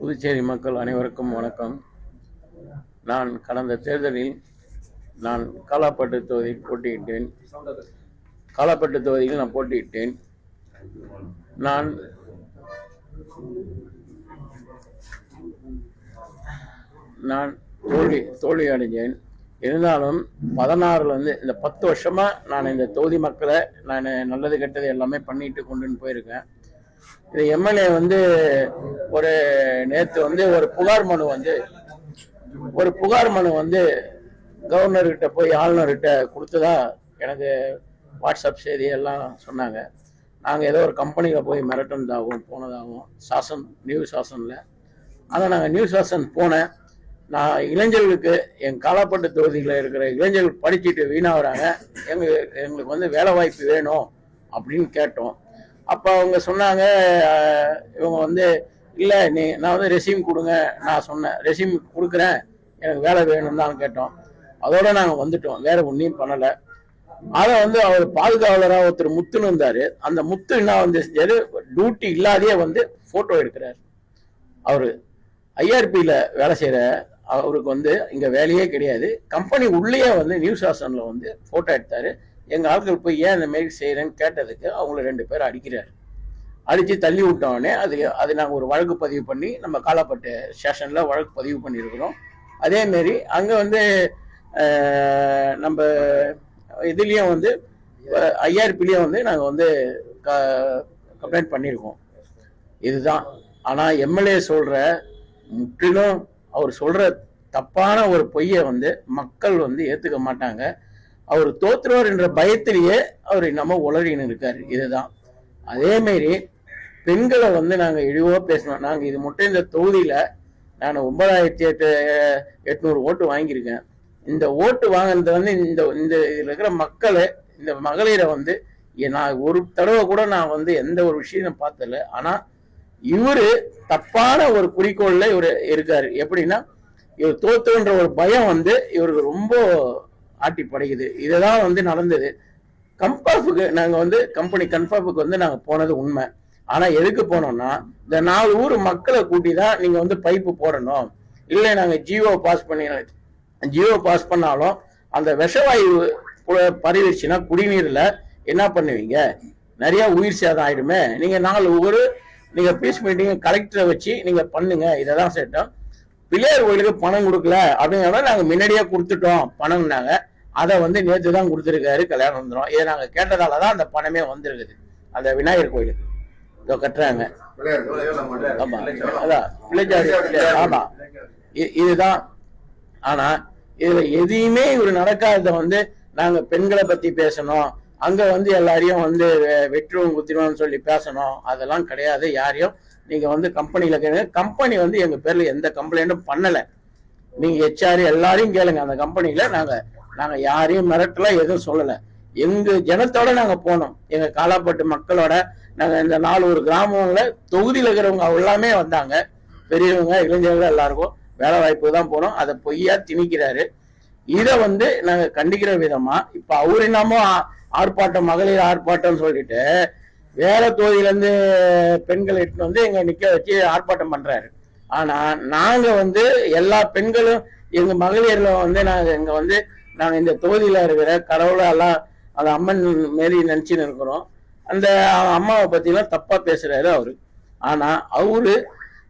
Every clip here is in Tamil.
புதுச்சேரி மக்கள் அனைவருக்கும் வணக்கம். நான் கடந்த தேர்தலில் நான் காலாப்பட்டு தொகுதியில் போட்டியிட்டேன். காலாப்பட்டு தொகுதியில் நான் போட்டியிட்டேன். நான் நான் தோல்வி தோல்வி அடைஞ்சேன். இருந்தாலும் பதினாறுலேருந்து இந்த பத்து வருஷமாக நான் இந்த தொகுதி மக்களை நான் நல்லது கெட்டது எல்லாமே பண்ணிட்டு கொண்டுன்னு போயிருக்கேன். இது எம்எல்ஏ வந்து ஒரு நேற்று வந்து ஒரு புகார் மனு வந்து ஒரு புகார் மனு வந்து கவர்னர்கிட்ட போய் ஆளுநர்கிட்ட கொடுத்ததா எனக்கு வாட்ஸ்அப் செய்தி எல்லாம் சொன்னாங்க. நாங்கள் ஏதோ ஒரு கம்பெனியில் போய் மிரட்டினதாகவும் போனதாகவும் சாசன் நியூ சாசனில். அதை நாங்கள் நியூ சாசன் போனேன். நான் இளைஞர்களுக்கு என் காலாப்பட்டு தொகுதியில் இருக்கிற இளைஞர்கள் படிச்சுட்டு வீணாகிறாங்க. எங்கள் எங்களுக்கு வந்து வேலை வாய்ப்பு வேணும் அப்படின்னு கேட்டோம். அப்போ அவங்க சொன்னாங்க இவங்க வந்து இல்லை நீ நான் வந்து ரெசியூம் கொடுங்க நான் சொன்னேன். ரெசியூம் கொடுக்குறேன். எனக்கு வேலை வேணும் தான் கேட்டோம். அதோட நாங்கள் வந்துட்டோம். வேற ஒன்றையும் பண்ணலை. அதை வந்து அவர் பாதுகாவலராக ஒருத்தர் முத்துன்னு இருந்தார். அந்த முத்து என்ன வந்து செஞ்சாரு? டியூட்டி இல்லாதே வந்து ஃபோட்டோ எடுக்கிறார். அவர் ஐஆர்பியில் வேலை செய்கிற அவருக்கு வந்து இங்கே வேலையே கிடையாது. கம்பெனி உள்ளேயே வந்து நியூஸ் ஆசனில் வந்து ஃபோட்டோ எடுத்தார். எங்கள் ஆட்கள் போய் ஏன் இந்த மாரி செய்கிறேன்னு கேட்டதுக்கு அவங்கள ரெண்டு பேர் அடிக்கிறார். அடித்து தள்ளி விட்டோடனே அது அது நாங்கள் ஒரு வழக்கு பதிவு பண்ணி நம்ம காலாப்பட்டு ஸ்டேஷனில் வழக்கு பதிவு பண்ணியிருக்கிறோம். அதேமாரி அங்கே வந்து நம்ம இதுலேயும் வந்து ஐஆர்பிலையும் வந்து நாங்கள் வந்து க கம்ப்ளைண்ட் பண்ணியிருக்கோம். இதுதான். ஆனால் எம்எல்ஏ சொல்கிற முற்றிலும் அவர் சொல்கிற தப்பான ஒரு பொய்யை வந்து மக்கள் வந்து ஏற்றுக்க மாட்டாங்க. அவர் தோத்துருவார் என்ற பயத்திலேயே அவர் நம்ம உளறின்னு இருக்காரு. இதுதான். அதேமாரி பெண்களை வந்து நாங்கள் இழிவாக பேசணும். நாங்கள் இது மட்டும் இந்த தொகுதியில் நான் ஒன்பதாயிரத்தி எட்டு எட்நூறு ஓட்டு வாங்கியிருக்கேன். இந்த ஓட்டு வாங்கினது வந்து இந்த இந்த இதில் இருக்கிற மக்களை இந்த மகளிரை வந்து நான் ஒரு தடவை கூட நான் வந்து எந்த ஒரு விஷயம் நான் பார்த்ததில்ல. ஆனால் இவரு தப்பான ஒரு குறிக்கோள்ல இவர் இருக்காரு. எப்படின்னா இவர் தோத்துன்ற ஒரு பயம் வந்து இவருக்கு ரொம்ப ஆட்டி படைக்குது இதுதான் வந்து நடந்தது. கம்பாஃபுக்கு நாங்கள் வந்து கம்பெனி கன்ஃபாஃபுக்கு வந்து நாங்கள் போனது உண்மை. ஆனால் எதுக்கு போனோம்னா இந்த நாலு ஊர் மக்களை கூட்டி தான் நீங்கள் வந்து பைப்பு போடணும். இல்லை நாங்கள் ஜியோ பாஸ் பண்ணி ஜியோ பாஸ் பண்ணாலும் அந்த விஷவாயு பரவிடுச்சுன்னா குடிநீரில் என்ன பண்ணுவீங்க? நிறைய உயிர் சேதம் ஆயிடுமே. நீங்கள் நாலு ஊர் நீங்கள் பீஸ் மீட்டிங் கலெக்டரை வச்சு நீங்கள் பண்ணுங்க. இதை தான் சேட்டோம். பிள்ளையார் கோயிலுக்கு பணம் கொடுக்கல. அப்படிங்கிறத நாங்கள் முன்னாடியே கொடுத்துட்டோம். பணம்னாங்க. அதை வந்து நேற்று தான் கொடுத்துருக்காரு கல்யாணம் இதை நாங்கள் கேட்டதால தான் அந்த பணமே வந்திருக்குது. அந்த விநாயகர் கோயிலுக்கு. இதோ கட்டுறாங்க. ஆமாம் அதான் பிள்ளைச்சாரி. ஆமா. இதுதான். ஆனால் இதில் எதையுமே இவர் நடக்காதத வந்து நாங்கள் பெண்களை பற்றி பேசணும். அங்கே வந்து எல்லாரையும் வந்து வெ- வெற்றுவோம் குத்திடுவோம்னு சொல்லி பேசணும். அதெல்லாம் கிடையாது. யாரையும் நீங்கள் வந்து கம்பெனியில் கேளுங்க. கம்பெனி வந்து எங்கள் பேரில் எந்த கம்ப்ளைண்ட்டும் பண்ணலை. நீங்கள் ஹெச்ஆர் எல்லாரையும் கேளுங்க. அந்த கம்பெனியில் நாங்கள் நாங்க யாரையும் மிரட்டல எதுவும் சொல்லலை. எங்க ஜனத்தோட நாங்க போனோம். எங்க காலாப்பட்டு மக்களோட நாங்க இந்த நாலு ஒரு கிராமங்கள தொகுதியில் இருக்கிறவங்க எல்லாமே வந்தாங்க. பெரியவங்க இளைஞர்கள் எல்லாருக்கும் வேலை வாய்ப்பு தான் போனோம். அதை பொய்யா திணிக்கிறாரு. இதை வந்து நாங்க கண்டிக்கிற விதமா இப்ப அவர் என்னமோ ஆ- ஆர்ப்பாட்டம் மகளிர் ஆர்ப்பாட்டம் சொல்லிட்டு வேற தொகுதியிலேருந்து பெண்கள் பெண்களை வந்து எங்க நிக்க வச்சு ஆர்ப்பாட்டம் பண்றாரு. ஆனா நாங்க வந்து எல்லா பெண்களும் எங்க மகளிர்ல வந்து நாங்க இங்க வந்து நாங்க இந்த தொகுதியில இருக்கிற கடவுளை எல்லாம் அந்த அம்மன் மாரி நினைச்சுன்னு இருக்கிறோம். அந்த அம்மாவை பத்திலாம் தப்பா பேசுறாரு அவரு. ஆனா அவரு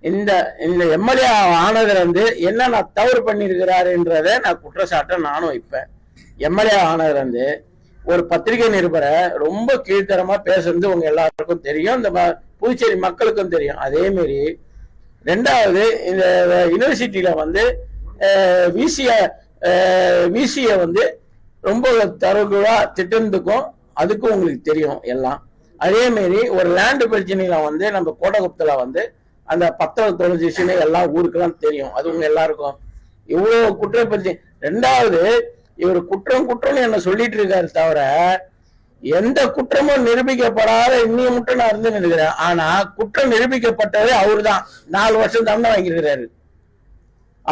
இந்த இந்த எம்எல்ஏ ஆனதுல வந்து என்ன நான் தவறு பண்ணியிருக்கிறாருன்றத நான் குற்றச்சாட்டை நானும் வைப்பேன். எம்எல்ஏ ஆனதுல வந்து ஒரு பத்திரிகை நிருபரை ரொம்ப கீழ்த்தரமா பேசுறது உங்க எல்லாருக்கும் தெரியும். இந்த ம- புதுச்சேரி மக்களுக்கும் தெரியும். அதே மாரி ரெண்டாவது இந்த யூனிவர்சிட்டியில வந்து விசிய விசிய வந்து ரொம்ப தரகுவா திட்டத்துக்கும் அதுக்கும் உங்களுக்கு தெரியும் எல்லாம். அதே ஒரு லேண்டு பிரச்சனையில வந்து நம்ம கோட்டகுப்துல வந்து அந்த பத்திரம் தொலைஞ்சிச்சுன்னு எல்லா ஊருக்கெல்லாம் தெரியும். அது உங்க எல்லாருக்கும். இவ்வளவு குற்றப்பிரச்சனை ரெண்டாவது இவர் குற்றம் குற்றம்னு என்ன சொல்லிட்டு இருக்காரு தவிர எந்த குற்றமும் நிரூபிக்கப்படாத இன்னும் மட்டும் நான் இருந்து இருக்கிறேன் ஆனா குற்றம் நிரூபிக்கப்பட்டதே அவர் தான் நாலு வருஷம் தண்டனை வாங்கியிருக்கிறாரு.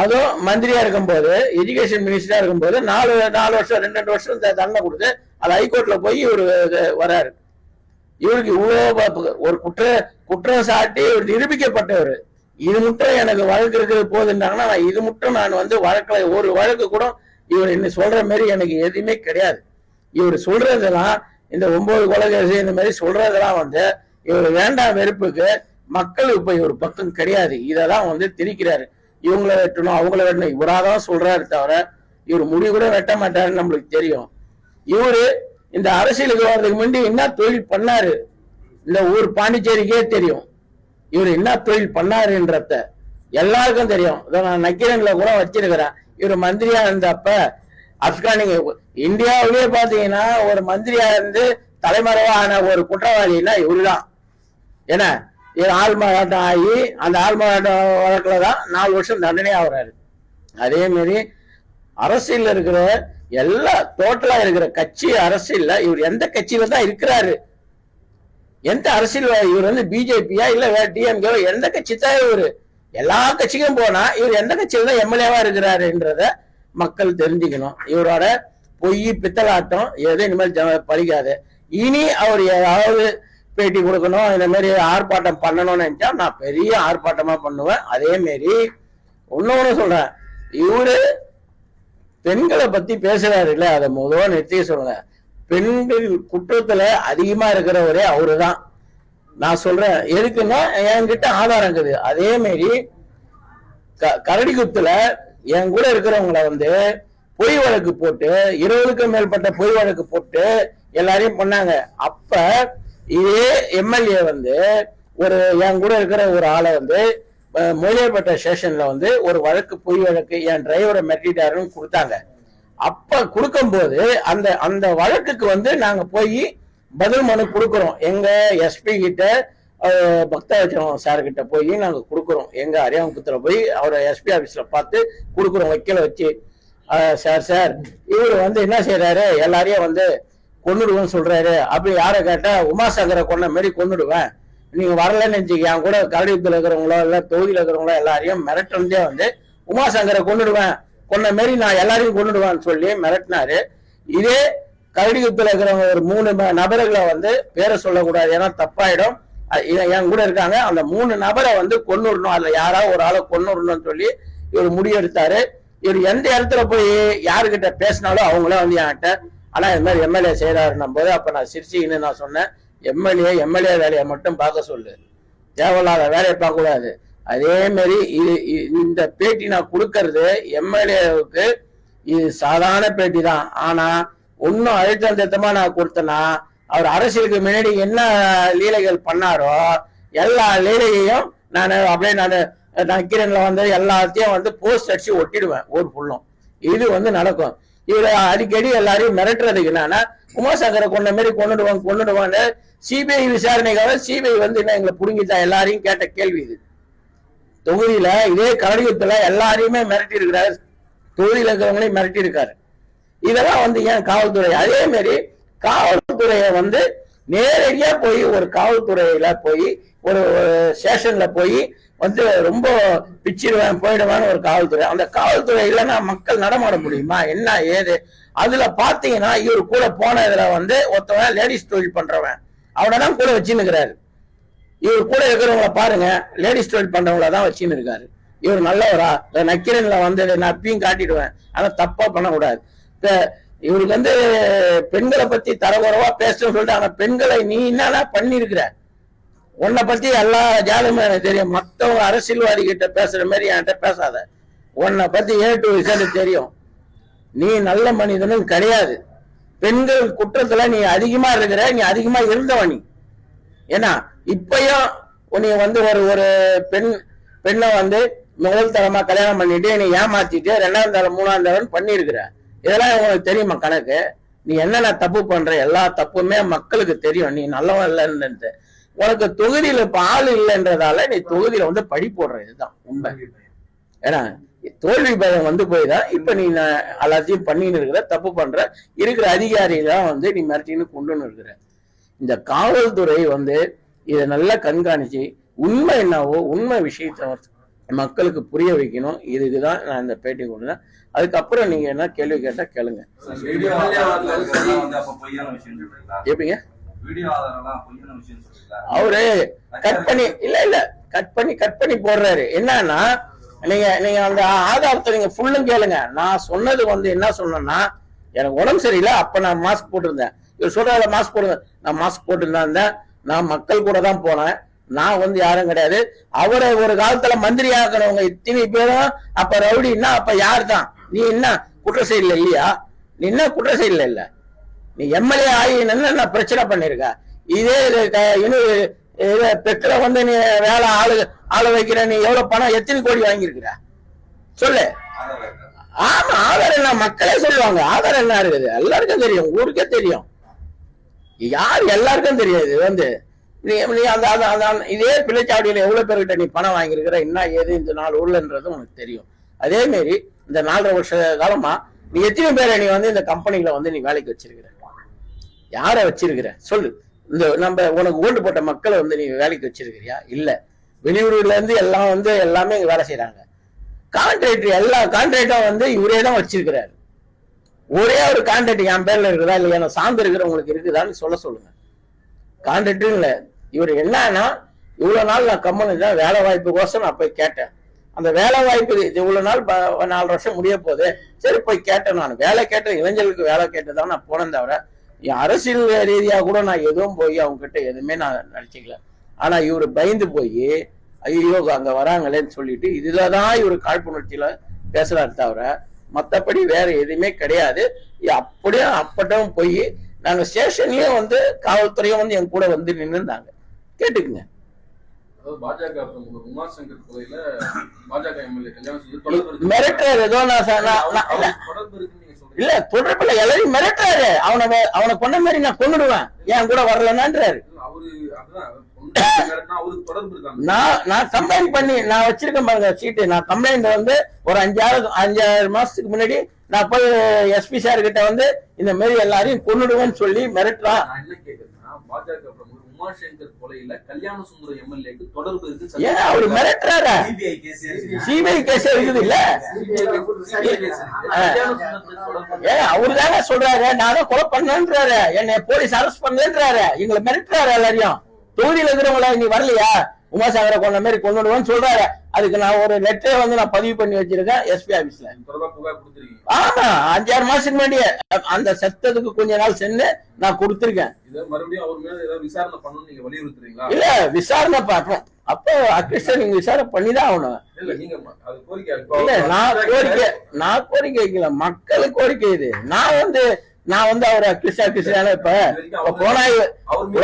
அதுவும் மந்திரியா இருக்கும்போது எஜுகேஷன் மினிஸ்டரா இருக்கும்போது நாலு நாலு வருஷம் ரெண்டு ரெண்டு வருஷம் தண்டனை கொடுத்து அது ஹைகோர்ட்ல போய் இவர் வராரு இவருக்கு இவ்வளோ ஒரு குற்ற குற்றம் சாட்டி இவர் நிரூபிக்கப்பட்டவர். இது மட்டும் எனக்கு வழக்கு இருக்கிறது போதுன்றாங்கன்னா நான் இது மட்டும் நான் வந்து வழக்கில் ஒரு வழக்கு கூட இவர் என்ன சொல்ற மாதிரி எனக்கு எதுவுமே கிடையாது. இவர் சொல்றதெல்லாம் இந்த ஒன்பது கொலை இந்த மாதிரி சொல்றதெல்லாம் வந்து இவர் வேண்டாம் வெறுப்புக்கு மக்கள் இப்ப இவர் பக்கம் கிடையாது. இதெல்லாம் வந்து திரிக்கிறாரு இவங்கள வெட்டணும் அவங்கள வெட்டணும். இவராக தான் சொல்றாரு தவிர இவர் முடி கூட வெட்ட மாட்டாருன்னு நம்மளுக்கு தெரியும். இவரு இந்த அரசியலுக்கு வர்றதுக்கு முன்னாடி என்ன தொழில் பண்ணாரு? இந்த ஊர் பாண்டிச்சேரிக்கே தெரியும். இவர் என்ன தொழில் பண்ணாருன்றத எல்லாருக்கும் தெரியும். இதை நான் நக்கீரன்ல கூட வச்சிருக்கிறேன். இவர் மந்திரியா இருந்தப்ப ஆப்கானிங்க இந்தியாவிலேயே பாத்தீங்கன்னா ஒரு மந்திரியா இருந்து தலைமறைவான ஒரு குற்றவாளின்னா இவருதான். என்ன இது ஆள்மாறாட்டம் ஆகி அந்த ஆள் வழக்கில் தான் நாலு வருஷம் தண்டனை ஆகுறாரு. அதேமாரி அரசியல் இருக்கிற எல்லா டோட்டலா இருக்கிற கட்சி அரசியல்ல இவர் எந்த கட்சியில தான் இருக்கிறாரு? எந்த அரசியல் இவர் வந்து பிஜேபியா இல்ல வேற டிஎம்கே எந்த கட்சி தான் இவர்? எல்லா கட்சிக்கும் போனா இவர் எந்த கட்சியில தான் எம்எல்ஏவா இருக்கிறாருன்றத மக்கள் தெரிஞ்சுக்கணும். இவரோட பொய் பித்தலாட்டம் எதுவும் இனிமேல் பழிக்காது. இனி அவர் ஏதாவது பேட்டி கொடுக்கணும். இந்த மாதிரி ஆர்ப்பாட்டம் பண்ணணும்னு நினைச்சா நான் பெரிய ஆர்ப்பாட்டமா பண்ணுவேன். அதே மாதிரி இன்னொன்னு சொல்றேன். இவரு பெண்களை பத்தி பேசுறாரு இல்ல? அதை முதல்ல நிறுத்தி சொல்லுங்க பெண்கள் குற்றத்துல அதிகமா இருக்கிறவரே அவருதான். நான் சொல்றேன் எதுக்குன்னா என்கிட்ட ஆதாரம் இருக்குது. அதே மாதிரி க- கரடிகுத்துல என் கூட இருக்கிறவங்கள வந்து பொய் வழக்கு போட்டு இருபதுக்கும் மேற்பட்ட பொய் வழக்கு போட்டு எல்லாரையும் பண்ணாங்க. அப்ப இதே எம்எல்ஏ வந்து ஒரு என் கூட இருக்கிற ஒரு ஆளை வந்து மொழியப்பட்ட ஸ்டேஷன்ல வந்து ஒரு வழக்கு பொய் வழக்கு என் டிரைவரை மிரட்டிட்டாருன்னு கொடுத்தாங்க. அப்ப கொடுக்கும்போது அந்த அந்த வழக்குக்கு வந்து நாங்க போய் பதில் மனு கொடுக்குறோம். எங்க எஸ்பி கிட்ட அஹ், சார் கிட்ட போய் நாங்க கொடுக்குறோம். எங்க அரியாங்குத்துல போய் அவரை எஸ்பி ஆபீஸ்ல பார்த்து கொடுக்குறோம் வக்கீல வச்சு. சார் சார் இவர் வந்து என்ன செய்யறாரு எல்லாரையும் வந்து கொன்னுடுவேன்னு சொல்றாரு. அப்படி யாரை கேட்டா உமாசாகரை கொன்ன மாரி கொண்டுடுவேன் நீங்க வரலன்னு நினைச்சிக்க என் கூட கரடியத்துல இருக்கிறவங்களோ இல்ல தொகுதியில இருக்கிறவங்களோ எல்லாரையும் மிரட்டுறதே வந்து உமாசங்கரை கொண்டுடுவேன் கொன்ன மாரி நான் எல்லாரையும் கொண்டுடுவேன்னு சொல்லி மிரட்டினாரு. இதே கரடியத்துல இருக்கிறவங்க ஒரு மூணு நபர்களை வந்து பேரை சொல்லக்கூடாது ஏன்னா தப்பாயிடும். என் கூட இருக்காங்க. அந்த மூணு நபரை வந்து கொண்டுடணும் அதுல யாராவது ஒரு ஆளை கொண்டுடணும்னு சொல்லி இவர் முடிவெடுத்தாரு. இவர் எந்த இடத்துல போய் யாருக்கிட்ட பேசினாலும் அவங்களே வந்து என்கிட்ட ஆனால் இது மாதிரி எம்எல்ஏ செய்கிறாருன்னும் போது அப்போ நான் சிரிச்சிக்கின்னு நான் சொன்னேன் எம்எல்ஏ எம்எல்ஏ வேலையை மட்டும் பார்க்க சொல்லு. தேவையில்லாத வேலையை பார்க்கக்கூடாது. அதேமாரி இது இந்த பேட்டி நான் கொடுக்கறது எம்எல்ஏவுக்கு இது சாதாரண பேட்டி தான். ஆனால் ஒன்றும் அழுத்தம் திருத்தமா நான் கொடுத்தேன்னா அவர் அரசியலுக்கு முன்னாடி என்ன லீலைகள் பண்ணாரோ எல்லா லீலையையும் நான் அப்படியே நான் நக்கீரனில் வந்து எல்லாத்தையும் வந்து போஸ்ட் அடிச்சு ஒட்டிடுவேன் ஊர் ஃபுல்லும் இது வந்து நடக்கும். இவர் அடிக்கடி எல்லாரையும் மிரட்டுறதுக்கு என்னன்னா உமாசங்கரை கொண்ட மாதிரி கொண்டுடுவாங்க கொண்டுடுவான்னு சிபிஐ விசாரணைக்காக சிபிஐ வந்து என்ன எங்களை புடுங்கிட்டா? எல்லாரையும் கேட்ட கேள்வி இது. தொகுதியில இதே கரடியத்துல எல்லாரையுமே மிரட்டி இருக்கிறாரு தொகுதியில் இருக்கிறவங்களையும் மிரட்டி இருக்காரு இதெல்லாம் வந்து ஏன் காவல்துறை? அதே மாதிரி காவல்துறையை வந்து நேரடியா போய் ஒரு காவல்துறையில போய் ஒரு ஸ்டேஷன்ல போய் வந்து ரொம்ப பிச்சிடுவேன் போயிடுவேன்னு ஒரு காவல்துறை. அந்த காவல்துறை இல்லைன்னா மக்கள் நடமாட முடியுமா? என்ன ஏது? அதுல பாத்தீங்கன்னா இவர் கூட போன இதுல வந்து ஒருத்தவன் லேடிஸ் தொழில் பண்றவன். அவனை தான் கூட வச்சுன்னுக்கிறாரு இவர் கூட இருக்கிறவங்கள பாருங்க லேடிஸ் தொழில் பண்றவங்கள தான் வச்சுன்னு இருக்காரு. இவர் நல்லவரா? இந்த நக்கீரன்ல வந்து நான் அப்பயும் காட்டிடுவேன். ஆனா தப்பா பண்ணக்கூடாது. இவருக்கு வந்து பெண்களை பத்தி தரகுறவா பேசணும்னு சொல்லிட்டு ஆனா பெண்களை நீ என்னன்னா பண்ணிருக்கிற உன்னை பத்தி எல்லா ஜாலியுமே எனக்கு தெரியும். மத்தவங்க அரசியல்வாதி கிட்ட பேசுற மாதிரி என்கிட்ட பேசாத. உன்னை பத்தி ஏ டு விசாரி தெரியும். நீ நல்ல மனிதனும் கிடையாது. பெண்கள் குற்றத்துல நீ அதிகமா இருக்கிற நீ அதிகமா இருந்தவன் நீ. ஏன்னா இப்பயும் நீ வந்து ஒரு ஒரு பெண் பெண்ணை வந்து முதல் தரமா கல்யாணம் பண்ணிட்டு நீ ஏமாத்திட்டு ரெண்டாம் தரம் மூணாம் தரம் பண்ணியிருக்கிற. இதெல்லாம் உனக்கு தெரியுமா கணக்கு? நீ என்னென்ன தப்பு பண்ற? எல்லா தப்புமே மக்களுக்கு தெரியும். நீ நல்லவன் இல்லைன்னு உனக்கு தொகுதியில இப்ப ஆள் இல்லைன்றதால நீ தொகுதியில வந்து படி போடுற இதுதான் உண்மை. ஏன்னா தோல்வி பயம் வந்து போய் தான் இப்ப நீ எல்லாத்தையும் பண்ணின்னு இருக்கிற தப்பு பண்ற இருக்கிற அதிகாரிலாம் வந்து நீ மிரட்டின்னு கொண்டுன்னு இருக்கிற. இந்த காவல்துறை வந்து இதை நல்லா கண்காணிச்சு உண்மை என்னவோ உண்மை விஷயத்த மக்களுக்கு புரிய வைக்கணும். இதுக்கு தான் நான் இந்த பேட்டி கொடுத்தேன். அதுக்கப்புறம் நீங்க என்ன கேள்வி கேட்டா கேளுங்க. எப்படிங்க? அவரு கட் பண்ணி இல்ல இல்ல. கட் பண்ணி கட் பண்ணி போடுறாரு. என்னன்னா நீங்க நீங்க அந்த ஆதாரத்தை நீங்க ஃபுல்லும் கேளுங்க. நான் சொன்னது வந்து என்ன சொன்னேன்னா எனக்கு உடம்பு சரியில்லை. அப்ப நான் மாஸ்க் போட்டிருந்தேன். இவர் சொல்றாரு மாஸ்க் போடுங்க. நான் மாஸ்க் போட்டுருந்தா இருந்தேன். நான் மக்கள் கூட தான் போனேன். நான் வந்து யாரும் கிடையாது. அவரை ஒரு காலத்துல மந்திரி ஆக்கிறவங்க இத்தனை பேரும் அப்ப ரவுடின்னா அப்ப யார் தான் நீ என்ன குற்ற செயல் இல்லையா? நீ என்ன குற்ற செயல் இல்ல? நீ எம்எல்ஏ ஆகி என்ன பிரச்சனை பண்ணிருக்க? இதே இது இன்னும் இது பெட்ரோல வந்து நீ வேலை ஆளு ஆளு வைக்கிற நீ எவ்வளவு பணம் எத்தனை கோடி வாங்கியிருக்கிற? சொல்லு. ஆமா ஆதார் என்ன? மக்களே சொல்லுவாங்க. ஆதார் என்ன இருக்குது? எல்லாருக்கும் தெரியும். ஊருக்கே தெரியும். யார் எல்லாருக்கும் தெரியாது. இது வந்து நீ நீ அந்த அந்த இதே பிள்ளைச்சாவடியில் எவ்வளவு பேர்கிட்ட நீ பணம் வாங்கியிருக்கிற? என்ன ஏது இந்த நாள் ஊர்லன்றது உனக்கு தெரியும். அதே இந்த நாலரை வருஷ காலமா நீ எத்தனை பேரை நீ வந்து இந்த கம்பெனியில் வந்து நீ வேலைக்கு வச்சிருக்கிற? யாரை வச்சிருக்கிற? சொல்லு. இந்த நம்ம உனக்கு ஓட்டு போட்ட மக்களை வந்து நீ வேலைக்கு வச்சிருக்கிறியா? இல்ல. வெளியூர்ல இருந்து எல்லாம் வந்து எல்லாமே இங்க வேலை செய்யறாங்க கான்ட்ராக்டர் எல்லா கான்ட்ராக்டும் வந்து இவரே தான் வச்சிருக்கிறாரு. ஒரே ஒரு கான்ட்ராக்ட் என் பேர்ல இருக்குதா? இல்லையா நான் சார்ந்து இருக்கிறவங்களுக்கு இருக்குதான்னு சொல்ல சொல்லுங்க. கான்ட்ராக்டர் இல்ல. இவர் என்னன்னா இவ்வளவு நாள் நான் கம்பெனி தான் வேலை வாய்ப்புக்கோசம் நான் போய் கேட்டேன். அந்த வேலை வாய்ப்பு இது இவ்வளவு நாள் நாலு வருஷம் முடிய போகுது. சரி போய் கேட்டேன் நான். வேலை கேட்டேன் இளைஞர்களுக்கு வேலை கேட்டதான் நான் போனேன் தவிர அரசியல் ரீதியா கூட நான் எதுவும் போய் அவங்க கிட்ட எதுவுமே நான் நினைச்சுக்கல. ஆனா இவரு பயந்து போய் ஐயோ அங்க வராங்களேன்னு சொல்லிட்டு இதுலதான் இவரு காழ்ப்புணர்ச்சியில பேசுறாரு தவிர மத்தபடி வேற எதுவுமே கிடையாது. அப்படியே அப்பட்டும் போய் நாங்க ஸ்டேஷன்லயே வந்து காவல்துறையும் வந்து என் கூட வந்து நின்னுந்தாங்க கேட்டுக்குங்க. பாஜக உமார் சங்கர் கொலையில பாஜக எம்எல்ஏ. மிரட்டுறாரு ஏதோ நான் தொடர்பு இருக்குன்னு இல்ல தொடர்புல எல்லாரையும் மிரட்டுறாரு. அவனை அவனை கொண்ட மாதிரி நான் கொண்டுடுவேன் என் கூட வரலன்னான்றாரு. நான் நான் கம்ப்ளைண்ட் பண்ணி நான் வச்சிருக்கேன் பாருங்க சீட்டு நான் கம்ப்ளைண்ட் வந்து ஒரு அஞ்சாறு அஞ்சாறு மாசத்துக்கு முன்னாடி நான் போய் எஸ்பி சார் கிட்ட வந்து இந்த மாதிரி எல்லாரையும் கொன்னுடுவேன்னு சொல்லி மிரட்டுறான். பாஜக உமார் சங்கர் கொலையில கல்யாண சுந்தரம் எம்எல்ஏக்கு தொடர்பு இருக்கு ஏன் அவரு மிரட்டுறாரு. சிபிஐ கேஸ் இருக்குது இல்ல? ஏன் அவரு தானே சொல்றாரு? நான் கொலை பண்ணேன்றாரு. என்னை போலீஸ் அரெஸ்ட் பண்ணலன்றாரு எங்களை மிரட்டுறாரு எல்லாரையும். தொகுதியில இருக்கிறவங்கள நீ வரலையா? உமாசாகரை கொண்ட மாதிரி கொண்டுடுவேன்னு சொல்றாரு. அதுக்கு நான் ஒரு லெட்டரை வந்து நான் பதிவு பண்ணி வச்சிருக்கேன் எஸ்பி ஆபீஸ்ல ஆமா அஞ்சாறு மாசத்துக்கு முன்னாடியே. அந்த செத்ததுக்கு கொஞ்ச நாள் சென்று நான் கொடுத்திருக்கேன். இல்ல விசாரணை பார்ப்போம் அப்போ அக்ரிஸ்டன் நீங்க விசாரணை பண்ணிதான் ஆகணும். இல்ல நான் கோரிக்கை நான் கோரிக்கை வைக்கல. மக்களுக்கு கோரிக்கை இது. நான் வந்து நான் வந்து அவரை கிருஷ்ணா கிருஷ்ணால இப்ப இப்ப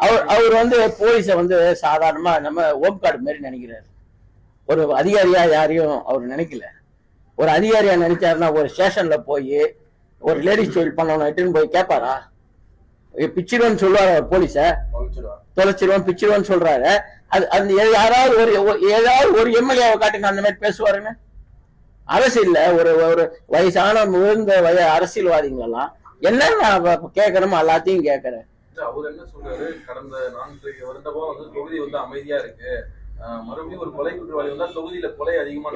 அவரு- அவர் இல்ல, வந்து போலீஸ வந்து சாதாரணமா நம்ம ஓம் கார்டு மாதிரி நினைக்கிறாரு. ஒரு அதிகாரியா யாரையும் அவர் நினைக்கல. ஒரு அதிகாரியா நினைச்சாருன்னா ஒரு ஸ்டேஷன்ல போய் ஒரு லேடிஸ் தொழில் பண்ணவன எட்டுன்னு போய் கேட்பாரா பிச்சிடுன்னு சொல்லுவாரு அவர் போலீஸ தொலைச்சிடுவார். தொலைச்சிருவான் பிச்சிருவான்னு சொல்றாரு. அது அந்த யாராவது ஒரு ஏதாவது ஒரு எம்எல்ஏவை காட்டுங்க அந்த மாதிரி பேசுவாருன்னு? அரசியல்ல ஒரு ஒரு வயசான முழுந்த வய என்னன்னு நான் கேட்கணுமோ எல்லாத்தையும் கேட்கறேன் இல்ல, அவர் என்ன சொல்றாரு? கடந்த நான்கு வருடமா வந்து தொகுதி வந்து அமைதியா இருக்கு. மறுபடியும் ஒரு கொலை குற்றவாளி வந்தா தொகுதியில கொலை அதிகமா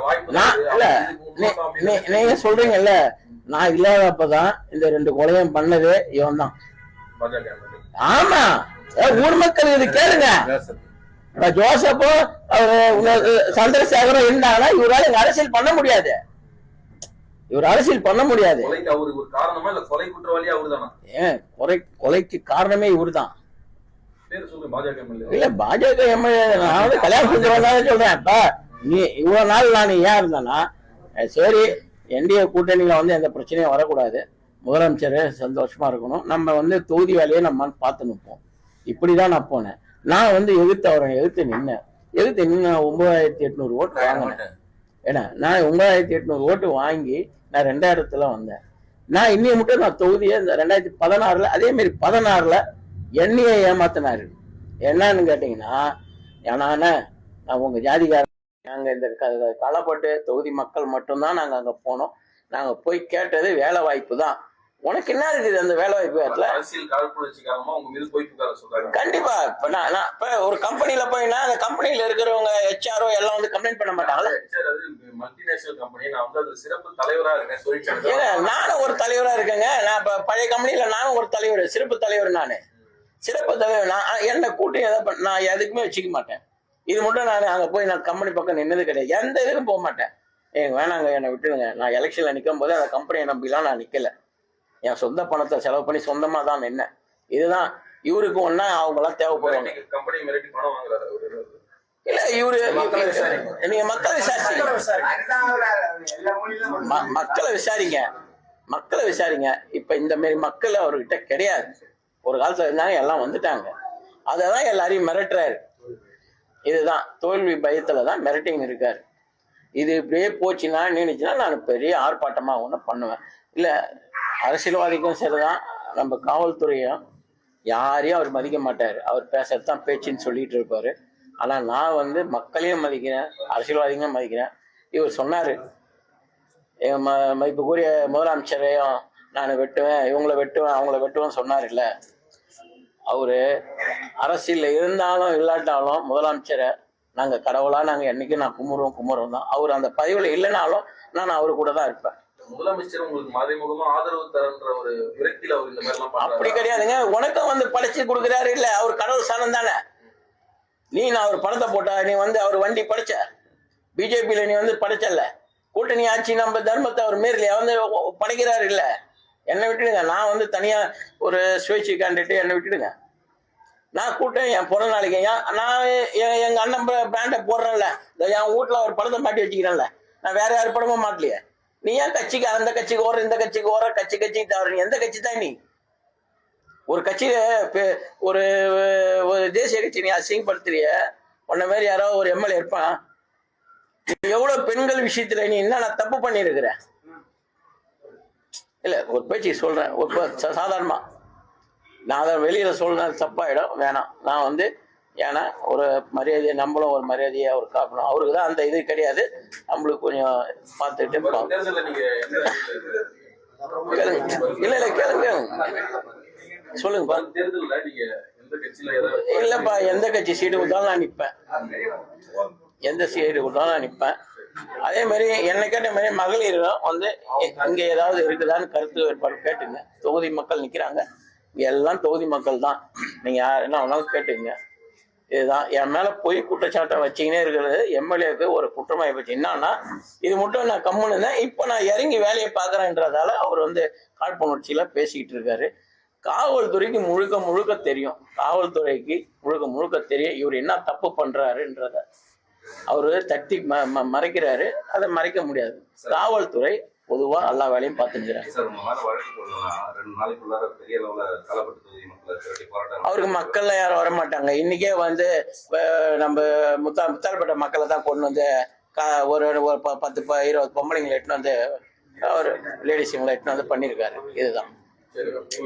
வாய்ப்பு நீங்க சொல்றீங்கல்ல நான் இல்லாதப்பதான் இந்த ரெண்டு கொலையும் பண்ணது இவன் தான். ஆமா. ஏ, ஊர் மக்கள் இது கேளுங்க. உங்க- சந்திரசேகரும் இருந்தாங்கன்னா இவரால அரசியல் பண்ண முடியாது. இவர் அரசியல் பண்ண முடியாது. கொலைக்கு ஒரு காரணமா இல்ல கொலை குற்றவாளி அவருதானா? ஏன் கொலை கொலைக்கு காரணமே இவர்தான். பேர் சொல்லுங்க பாஜக எம்எல்ஏ. இல்ல பாஜக எம்எல்ஏ நான் வந்து கல்யாணம் செஞ்சவன் சொல்றேன். இப்ப நீ இவ்வளவு நாள் நான் ஏன் இருந்தேன்னா சரி என்டிஏ கூட்டணியில வந்து எந்த பிரச்சனையும் வரக்கூடாது. முதலமைச்சர் சந்தோஷமா இருக்கணும். நம்ம வந்து தொகுதி வேலையை நம்ம பார்த்து நிற்போம் இப்படிதான் நான் போனேன். நான் வந்து எதிர்த்து அவரை எதிர்த்து நின்னேன். எதிர்த்து நின்று ஒன்பதாயிரத்தி எட்நூறு ஓட்டு வாங்கினேன். ஏன்னா நான் ஒன்பதாயிரத்தி எட்நூறு ஓட்டு வாங்கி நான் ரெண்டாயிரத்துல வந்தேன். நான் இன்னைய மட்டும் நான் தொகுதியை இந்த ரெண்டாயிரத்தி பதினாறுல அதே மாதிரி பதினாறுல என்னைய ஏமாத்தினாரு. என்னன்னு கேட்டீங்கன்னா ஏன்னா நான் உங்க ஜாதிகாரன் நாங்க இந்த களப்பட்டு தொகுதி மக்கள் மட்டும்தான் நாங்க அங்க போனோம். நாங்க போய் கேட்டது வேலை வாய்ப்பு தான். உனக்கு என்ன இருக்குது அந்த வேலை வாய்ப்பு இடத்துல அரசியல் காழ்ப்புணர்ச்சி காரணமா உங்க மீது போய் புகார சொல்றாங்க. கண்டிப்பா. இப்ப நான் இப்ப ஒரு கம்பெனில போயினா அந்த கம்பெனில இருக்கிறவங்க ஹெச்ஆரோ எல்லாம் வந்து கம்ப்ளைண்ட் பண்ண மாட்டாங்களா? மல்டிநேஷனல் கம்பெனி நான் வந்து அது சிறப்பு தலைவரா இருக்கேன். ஏங்க தொழிற்சங்கம் நானும் ஒரு தலைவரா இருக்கேங்க. நான் இப்ப பழைய கம்பெனில நானும் ஒரு தலைவர் சிறப்பு தலைவர் நானு. சிறப்பு தலைவர் நான் என்னை கூட்டி எதை நான் எதுக்குமே வச்சுக்க மாட்டேன். இது மட்டும் நான் அங்கே போய் நான் கம்பெனி பக்கம் நின்னது கிடையாது. எந்த இதுக்கும் போக மாட்டேன். ஏங்க வேணாங்க என்னை விட்டுடுங்க நான் எலெக்ஷனில் நிற்கும் போது அந்த கம்பெனியை நம்பிலாம் நான் நிற்கல என் சொந்த பணத்தை செலவு பண்ணி சொந்தமாக தான் நின்னேன். இதுதான் இவருக்கு ஒன்றா அவங்களாம் தேவைப்படுவாங்க. மிரட்டி கம்பெனி மிரட்டி பணம் வாங்குறாரு இல்ல இவரு மக்களை விசாரிங்க. நீங்க மக்களை விசாரிச்சீங்க மக்களை விசாரிங்க. மக்களை விசாரிங்க. இப்ப இந்த மாதிரி மக்கள் அவர்கிட்ட கிடையாது. ஒரு காலத்துல இருந்தாங்க எல்லாம் வந்துட்டாங்க. அததான் எல்லாரையும் மிரட்டுறாரு. இதுதான் தோல்வி பயத்துல தான் மிரட்டிங் இருக்காரு. இது இப்படியே போச்சுன்னா நினைச்சுன்னா நான் பெரிய ஆர்ப்பாட்டமா ஒன்று பண்ணுவேன். இல்ல அரசியல்வாதிக்கும் சரிதான். நம்ம காவல்துறையும் யாரையும் அவர் மதிக்க மாட்டார். அவர் பேசுறது தான் பேச்சுன்னு சொல்லிட்டு இருப்பாரு. ஆனா நான் வந்து மக்களையும் மதிக்கிறேன் அரசியல்வாதிகளும் மதிக்கிறேன். இவர் சொன்னாரு எங்க ம மதிப்புக்குரிய முதலமைச்சரையும் நான் வெட்டுவேன் இவங்கள வெட்டுவேன் அவங்கள வெட்டுவேன் சொன்னார் இல்ல அவரு அரசியல்ல இருந்தாலும் இல்லாட்டாலும் முதலமைச்சரை நாங்க கடவுளா நாங்க என்னைக்கும் நான் கும்பிடுவோம் கும்பிடுவோம் தான். அவர் அந்த பதவியில இல்லைனாலும் நான் அவரு கூட தான் இருப்பேன். முதலமைச்சர் உங்களுக்கு மறைமுகமா ஆதரவு தரன்ற ஒரு விரக்தியில அவர் இந்த மாதிரி எல்லாம் அப்படி கிடையாதுங்க. உனக்கும் வந்து படைச்சு கொடுக்குறாரு இல்ல. அவர் கடவுள் சாணம் தானே. நீ நான் அவர் படத்தை போட்டா நீ வந்து அவர் வண்டி படைச்ச. பிஜேபியில் நீ வந்து படைச்சல்ல. கூட்டணி ஆட்சி நம்ம தர்மத்தை அவர் மீறலையா வந்து படைக்கிறாரு இல்லை. என்னை விட்டுடுங்க. நான் வந்து தனியாக ஒரு சுயேட்சை கேண்டிடேட் என்னை விட்டுடுங்க. நான் கூட்டம் என் பிறந்த நாளைக்கு ஏன் நான் எங்கள் அண்ணன் பிராண்டை போடுறேன்ல. இந்த என் வீட்டில் ஒரு படத்தை மாட்டி வச்சுக்கிறேன்ல. நான் வேற யார் படமும் மாட்டலையே. நீ ஏன் கட்சிக்கு அந்த கட்சிக்கு ஓர இந்த கட்சிக்கு ஓர கட்சி கட்சிக்கு தவிர நீ எந்த கட்சி தான் நீ? ஒரு கட்சியில ஒரு ஒரு தேசிய கட்சி நீ அசிங்கப்படுத்துறிய உன்ன மாதிரி யாரோ ஒரு எம்எல்ஏ இருப்பான். எவ்வளவு பெண்கள் விஷயத்துல நீ என்னென்ன தப்பு பண்ணியிருக்கிற? இல்ல ஒரு பேச்சு சொல்றேன். ஒரு சாதாரணமா. நான் அதை வெளியில சொல்றது தப்பாயிடும் வேணாம். நான் வந்து ஏன்னா ஒரு மரியாதையை நம்மளும் ஒரு மரியாதையை அவர் காக்கணும். அவருக்கு தான் அந்த இது கிடையாது. நம்மளுக்கு கொஞ்சம் கேளுங்க. இல்ல இல்ல கேளுங்க கேளுங்க. சொல்லுங்கப்பா. தேர்தல்ல நீங்க எந்த கட்சியில எதை இல்லப்பா எந்த கட்சி சீட்டு கொடுத்தாலும் நான் நிற்பேன் எந்த சீட்டு கொடுத்தாலும் நான் நிற்பேன் அதே மாதிரி என்னை கேட்ட மாதிரி மகளிரும் வந்து இங்க ஏதாவது இருக்குதான்னு கருத்து வேறுபாடு கேட்டுங்க. தொகுதி மக்கள் நிக்கிறாங்க. எல்லாம் தொகுதி மக்கள் தான். நீங்க யார் என்ன வேணாலும் கேட்டுங்க. இதுதான். என் மேல பொய் குற்றச்சாட்டை வச்சுக்கினே இருக்கிறது எம்எல்ஏக்கு ஒரு குற்றமாயி போச்சு. என்னன்னா இது மட்டும் நான் கம்முன்னு இருந்தேன். இப்போ நான் இறங்கி வேலையை பார்க்கறேன்றதால அவர் வந்து காழ்ப்புணர்ச்சியில பேசிக்கிட்டு இருக்காரு. காவல்துறைக்கு முழுக்க முழுக்க தெரியும். காவல்துறைக்கு முழுக்க முழுக்க தெரியும் இவர் என்ன தப்பு பண்றாருன்றத. அவரு தட்டி ம- மறைக்கிறாரு. அதை மறைக்க முடியாது. காவல்துறை பொதுவா எல்லா வேலையும் பார்த்துக்கிறாங்க அவருக்கு மக்கள்ல யாரும் வர மாட்டாங்க இன்னைக்கே வந்து நம்ம முத்தா முத்தால்பட்ட மக்களை தான் கொண்டு வந்து ஒரு ஒரு பத்து இருபது பொம்பளைங்களை எட்டுன்னு வந்து ஒரு லேடிஸுங்களை எட்டுன்னு வந்து பண்ணியிருக்காரு. இதுதான். சரி ஓகே.